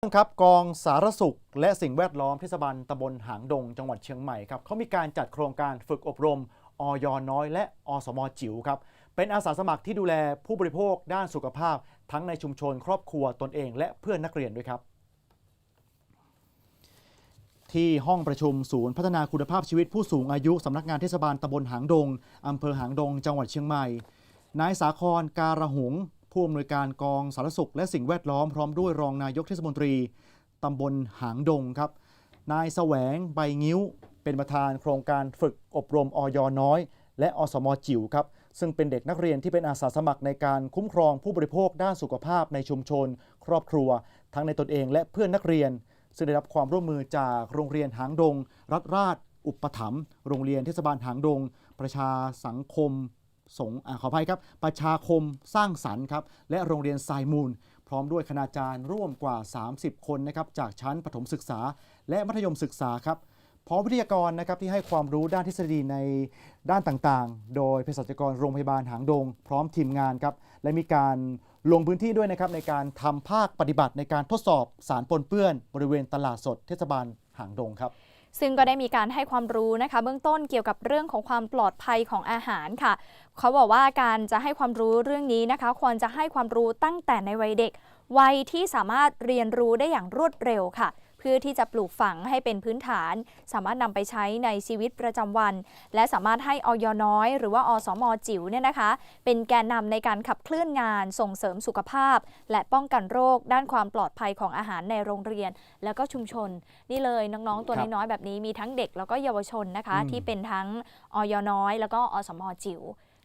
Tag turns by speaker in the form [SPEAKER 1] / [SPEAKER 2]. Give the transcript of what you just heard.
[SPEAKER 1] ครับกองสารสุข และสิ่งแวดล้อมเทศบาลตำบลหางดง จังหวัดเชียงใหม่ครับเขามีการจัดโครงการฝึกอบรมออยน้อย และอสมจิ๋วครับเป็นอาสาสมัครที่ดูแลผู้บริโภคด้านสุขภาพ ทั้งในชุมชน ครอบครัวตนเอง และเพื่อนนักเรียนด้วยครับ ที่ห้องประชุมศูนย์พัฒนาคุณภาพชีวิตผู้สูงอายุสำนักงานเทศบาลตำบลหางดงอำเภอหางดง จังหวัดเชียงใหม่นายสาครการะหง ผู้อำนวยการกองสารสุข และสิ่งแวดล้อมพร้อมด้วยรองนายกเทศมนตรีตำบลหางดงครับนายแสวงใบงิ้ว เป็นประธานโครงการฝึกอบรมออยน้อย และอสมจิ๋วครับซึ่งเป็นเด็กนักเรียนที่เป็นอาสาสมัครในการคุ้มครองผู้บริโภคด้านสุขภาพในชุมชน ครอบครัว ทั้งในตนเองและเพื่อนนักเรียน ซึ่งได้รับความร่วมมือจากโรงเรียนหางดง รัฐราช อุปถัมภ์โรงเรียนเทศบาลหางดง ประชาสังคม สงฆ์อ่าขออภัยครับ ประชาคมสร้างสรรค์ครับ และโรงเรียนไซมูล พร้อมด้วยคณาจารย์ร่วมกว่า 30 คนนะครับ จากชั้นประถมศึกษา และมัธยมศึกษาครับ พร้อมวิทยากรนะครับที่ให้ความรู้ด้านทฤษฎีในด้านต่างๆ โดยเภสัชกรโรงพยาบาลหางดง พร้อมทีมงานครับ และมีการลงพื้นที่ด้วยนะครับในการทำภาคปฏิบัติในการทดสอบสารปนเปื้อน บริเวณตลาดสดเทศบาลหางดงครับ
[SPEAKER 2] ซึ่งก็ได้มีการให้ความรู้นะคะ เบื้องต้นเกี่ยวกับเรื่องของความปลอดภัยของอาหารค่ะ เขาบอกว่าการจะให้ความรู้เรื่องนี้นะคะ ควรจะให้ความรู้ตั้งแต่ในวัยเด็ก วัยที่สามารถเรียนรู้ได้อย่างรวดเร็วค่ะ เพื่อที่จะปลูกฝังให้เป็นพื้นฐาน สามารถนำไปใช้ในชีวิตประจำวัน และสามารถให้ออยน้อย หรือว่าอสมจิ๋วเนี่ยนะคะ เป็นแกนนำในการขับเคลื่อนงาน ส่งเสริมสุขภาพ และป้องกันโรค ด้านความปลอดภัยของอาหารในโรงเรียน แล้วก็ชุมชน นี่เลยน้องๆตัว
[SPEAKER 1] ครับ
[SPEAKER 2] น้อยๆแบบนี้มีทั้งเด็กแล้วก็เยาวชนนะคะ
[SPEAKER 1] อืม
[SPEAKER 2] ที่เป็นทั้งออยน้อย แล้วก็อสมจิ๋ว